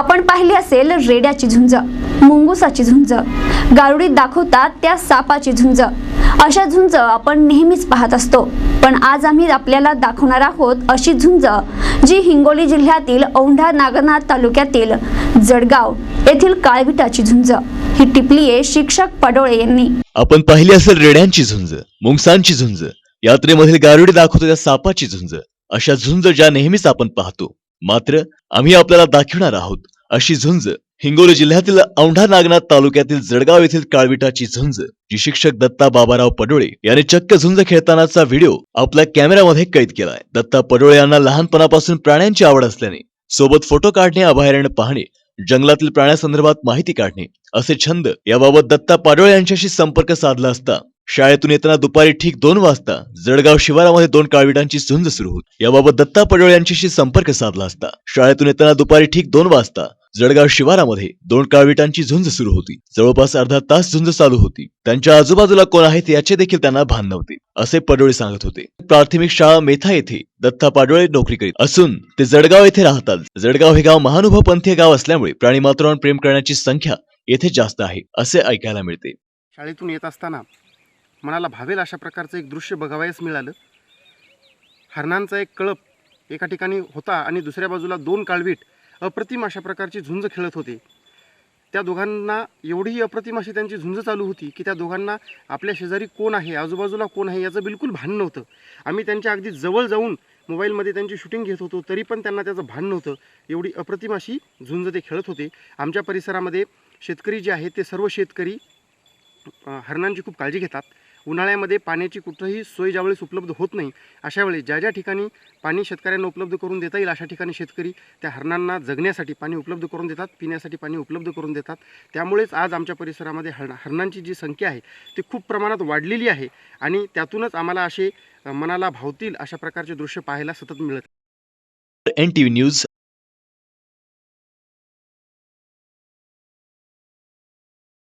आपण पाहिली असेल रेड्याची झुंज मुंगुसाची झुंज. गारुडीत दाखवतात त्या सापाची झुंज. अशा झुंज आपण नेहमीच पाहत असतो. पण आज आम्ही आपल्याला दाखवणार आहोत अशी झुंज जी हिंगोली जिल्ह्यातील औंढा नागनाथ तालुक्यातील जडगाव येथील काळविटाची झुंज. ही टिपली आहे शिक्षक पडोळे यांनी. आपण पाहिली असेल रेड्यांची झुंज मुंगसांची झुंज. यात्रेमधील गारुडी दाखवतो त्या सापाची झुंज. अशा झुंज ज्या नेहमीच आपण पाहतो. मात्र आम्ही आपल्याला दाखविणार आहोत. अशी झुंज हिंगोली जिल्ह्यातील औंढा नागनाथ तालुक्यातील जळगाव येथील काळविटाची झुंज जी शिक्षक दत्ता बाबाराव पडोळे यांनी चक्क झुंज खेळतानाचा व्हिडिओ आपल्या कॅमेऱ्यामध्ये कैद केलाय. दत्ता पडोळे यांना लहानपणापासून प्राण्यांची आवड असल्याने सोबत फोटो काढणे अभयारण्य पाहणे जंगलातील प्राण्यासंदर्भात माहिती काढणे असे छंद याबाबत दत्ता पाडोळे यांच्याशी संपर्क साधला असता शाळेतून येताना दुपारी ठीक दोन वाजता जळगाव शिवारामध्ये दोन काळविटांची झुंज सुरू होती. याबाबत दत्ता पडोळ यांच्याशी संपर्क साधला असता. शाळेतून येताना दुपारी ठीक दोन वाजता जळगाव शिवारामध्ये दोन काळविटांची झुंज सुरू होती. जवळपास अर्धा तास झुंज चालू होती. त्यांच्या आजूबाजूला कोण आहेत याचे देखील त्यांना भान नव्हते असे पडोळे सांगत होते. प्राथमिक शाळा मेथा येथे दत्ता पाडोळे नोकरी करीत असून ते जळगाव येथे राहतात. जळगाव हे गाव महानुभव पंथीय गाव असल्यामुळे प्राणीमात्रांवर प्रेम करण्याची संख्या येथे जास्त आहे असे ऐकायला मिळते. शाळेतून येत असताना मनाला भावेल अशा प्रकारचं एक दृश्य बघावयास मिळालं. हरणांचा एक कळप एका ठिकाणी होता आणि दुसऱ्या बाजूला दोन काळवीट अप्रतिम अशा प्रकारची झुंज खेळत होते. त्या दोघांना एवढी अप्रतिम अशी त्यांची झुंज चालू होती की त्या दोघांना आपल्या शेजारी कोण आहे आजूबाजूला कोण आहे याचं बिलकुल भान नव्हतं. आम्ही त्यांच्या अगदी जवळ जाऊन मोबाईलमध्ये त्यांची शूटिंग घेत होतो तरी पण त्यांना त्याचं भान नव्हतं. एवढी अप्रतिम अशी झुंज ते खेळत होते. आमच्या परिसरामध्ये शेतकरी जे आहेत ते सर्व शेतकरी हरणांची खूप काळजी घेतात. उन्हाळ्यामध्ये पाण्याची कुठंही सोय ज्यावेळेस उपलब्ध होत नाही अशा वेळी ज्या ज्या ठिकाणी पाणी शेतकऱ्यांना उपलब्ध करून देता येईल अशा ठिकाणी शेतकरी त्या हरणांना जगण्यासाठी पाणी उपलब्ध करून देतात पिण्यासाठी पाणी उपलब्ध करून देतात. त्यामुळेच आज आमच्या परिसरामध्ये हरण हरणांची जी संख्या आहे ती खूप प्रमाणात वाढलेली आहे आणि त्यातूनच आम्हाला असे मनाला भावतील अशा प्रकारचे दृश्य पाहायला सतत मिळत एन टी व्ही न्यूज